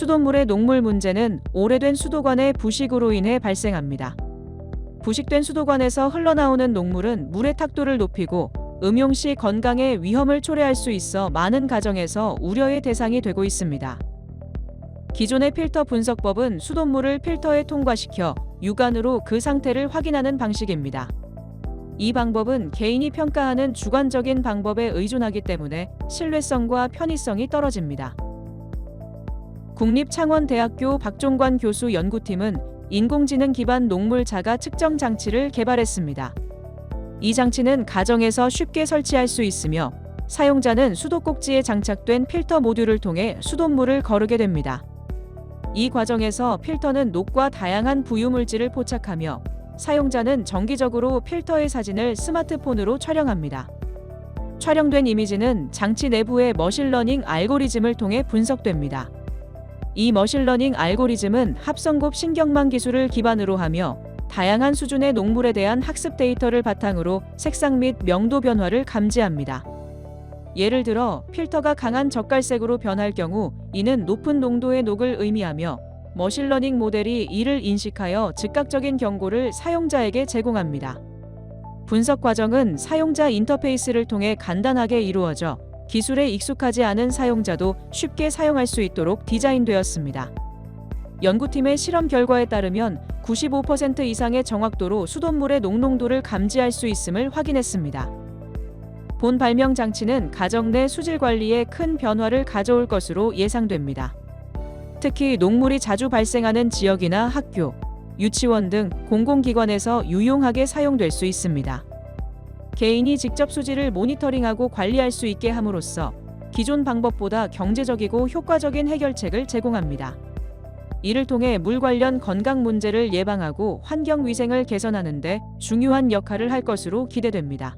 수돗물의 녹물 문제는 오래된 수도관의 부식으로 인해 발생합니다. 부식된 수도관에서 흘러나오는 녹물은 물의 탁도를 높이고 음용 시 건강에 위험을 초래할 수 있어 많은 가정에서 우려의 대상이 되고 있습니다. 기존의 필터 분석법은 수돗물을 필터에 통과시켜 육안으로 그 상태를 확인하는 방식입니다. 이 방법은 개인이 평가하는 주관적인 방법에 의존하기 때문에 신뢰성과 편의성이 떨어집니다. 국립창원대학교 박종관 교수 연구팀은 인공지능 기반 녹물 자가 측정 장치를 개발했습니다. 이 장치는 가정에서 쉽게 설치할 수 있으며 사용자는 수도꼭지에 장착된 필터 모듈을 통해 수돗물을 거르게 됩니다. 이 과정에서 필터는 녹과 다양한 부유물질을 포착하며 사용자는 정기적으로 필터의 사진을 스마트폰으로 촬영합니다. 촬영된 이미지는 장치 내부의 머신러닝 알고리즘을 통해 분석됩니다. 이 머신러닝 알고리즘은 합성곱 신경망 기술을 기반으로 하며 다양한 수준의 녹물에 대한 학습 데이터를 바탕으로 색상 및 명도 변화를 감지합니다. 예를 들어 필터가 강한 젓갈색으로 변할 경우 이는 높은 농도의 녹을 의미하며 머신러닝 모델이 이를 인식하여 즉각적인 경고를 사용자에게 제공합니다. 분석 과정은 사용자 인터페이스를 통해 간단하게 이루어져 기술에 익숙하지 않은 사용자도 쉽게 사용할 수 있도록 디자인되었습니다. 연구팀의 실험 결과에 따르면 95% 이상의 정확도로 수돗물의 녹농도를 감지할 수 있음을 확인했습니다. 본 발명 장치는 가정 내 수질 관리에 큰 변화를 가져올 것으로 예상됩니다. 특히 녹물이 자주 발생하는 지역이나 학교, 유치원 등 공공기관에서 유용하게 사용될 수 있습니다. 개인이 직접 수질을 모니터링하고 관리할 수 있게 함으로써 기존 방법보다 경제적이고 효과적인 해결책을 제공합니다. 이를 통해 물 관련 건강 문제를 예방하고 환경 위생을 개선하는 데 중요한 역할을 할 것으로 기대됩니다.